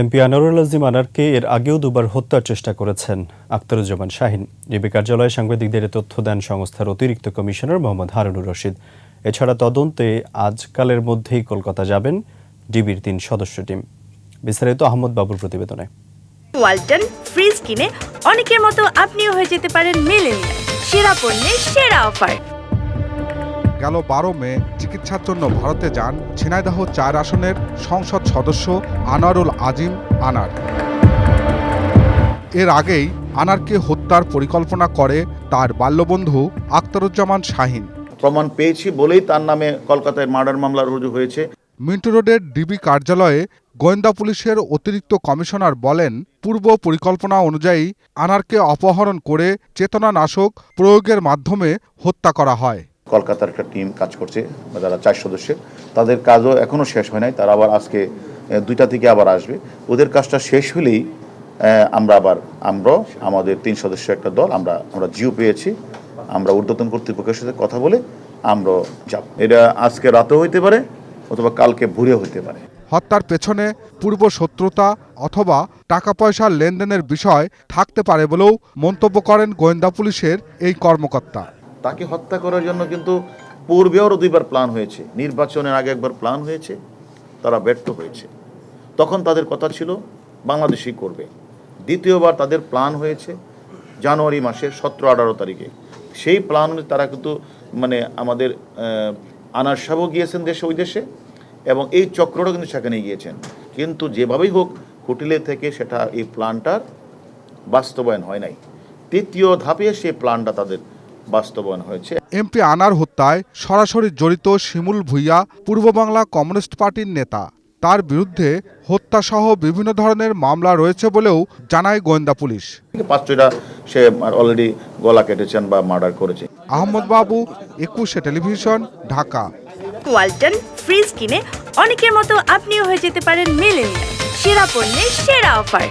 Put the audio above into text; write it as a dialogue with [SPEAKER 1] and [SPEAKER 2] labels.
[SPEAKER 1] MP Anwarul Azim আনারকে এর আগেও দুবার হত্যার চেষ্টা করেছেন আখতারুজ্জামান শাহিন। ডিবি কার্যালয়ে সাংবাদিকদের তথ্য দেন সংস্থার অতিরিক্ত কমিশনার মোহাম্মদ হারুনুর রশিদ। এছাড়া তদন্তে আজকালের মধ্যেই কলকাতা যাবেন ডিবির তিন সদস্য টিম। বিস্তারিত আহমদ বাবুর প্রতিবেদনে।
[SPEAKER 2] ওয়ালটন ফ্রিজ কিনে অনেকের মতো আপনিও হয়ে যেতে পারেন মেলেনিয়া সেরা পণ্যের সেরা অফার।
[SPEAKER 3] গেল বারো মে চিকিৎসার জন্য ভারতে যান ঝিনাইদহ চার আসনের সংসদ সদস্য আনারুল আজিম আনার। এর আগেই আনারকে হত্যার পরিকল্পনা করে তার বাল্যবন্ধু আখতারুজ্জামান শাহিন।
[SPEAKER 4] প্রমাণ পেয়েছি বলেই তার নামে কলকাতায় মার্ডার মামলা রুজু হয়েছে।
[SPEAKER 3] মিন্টু রোডের ডিবি কার্যালয়ে গোয়েন্দা পুলিশের অতিরিক্ত কমিশনার বলেন পূর্ব পরিকল্পনা অনুযায়ী আনারকে অপহরণ করে চেতনানাশক প্রয়োগের মাধ্যমে হত্যা করা হয়।
[SPEAKER 4] কলকাতার একটা টিম কাজ করছে যারা চার সদস্যের তাদের কাজও এখনও শেষ হয় নাই, তারা আবার আজকে দুইটা থেকে আবার আসবে। ওদের কাজটা শেষ হলেই আমরা আবার আমরা আমাদের তিন সদস্য একটা দল, আমরা আমরা জিও পেয়েছি, আমরা ঊর্ধ্বতন কর্তৃপক্ষের সাথে কথা বলে আমরা যাব। এটা আজকে রাতেও হইতে পারে, অথবা কালকে ভোরে হইতে পারে।
[SPEAKER 3] হত্যার পেছনে পূর্ব শত্রুতা অথবা টাকা পয়সার লেনদেনের বিষয় থাকতে পারে বলেও মন্তব্য করেন গোয়েন্দা পুলিশের এই কর্মকর্তা।
[SPEAKER 4] তাকে হত্যা করার জন্য কিন্তু পূর্বেও দুইবার প্ল্যান হয়েছে। নির্বাচনের আগে একবার প্ল্যান হয়েছে, তারা ব্যর্থ হয়েছে। তখন তাদের কথা ছিল, বাংলাদেশই করবে। দ্বিতীয়বার তাদের প্ল্যান হয়েছে, জানুয়ারি মাসের সতেরো আঠারো তারিখে। সেই প্ল্যান তারা কিন্তু মানে আমাদের আনার সাহেবও গিয়েছেন দেশে, ওই দেশে, এবং এই চক্রটা কিন্তু সেখানে গিয়েছেন। কিন্তু যেভাবেই হোক, হোটেলে থেকে সেটা এই প্ল্যানটার বাস্তবায়ন হয় নাই। তৃতীয় ধাপে সেই প্ল্যানটা তাদের বাস্তবায়ন হয়েছে।
[SPEAKER 3] এমপি আনার হত্যায় সরাসরি জড়িত শিমুল ভুইয়া পূর্ব বাংলা কমিউনিস্ট পার্টির নেতা। তার বিরুদ্ধে হত্যাসহ বিভিন্ন ধরনের মামলা রয়েছে বলেও জানায় গোয়েন্দা পুলিশ।
[SPEAKER 4] পাঁচ ছয়টা সে অলরেডি গলা কেটেছেন বা মার্ডার করেছে।
[SPEAKER 3] আহমদ বাবু একুশে টেলিভিশন ঢাকা।
[SPEAKER 2] ওয়ালটন ফ্রিজ কিনে অনেকের মতো আপনিও হয়ে যেতে পারেন মেলেনিয়া সেরা পণ্যের সেরা অফার।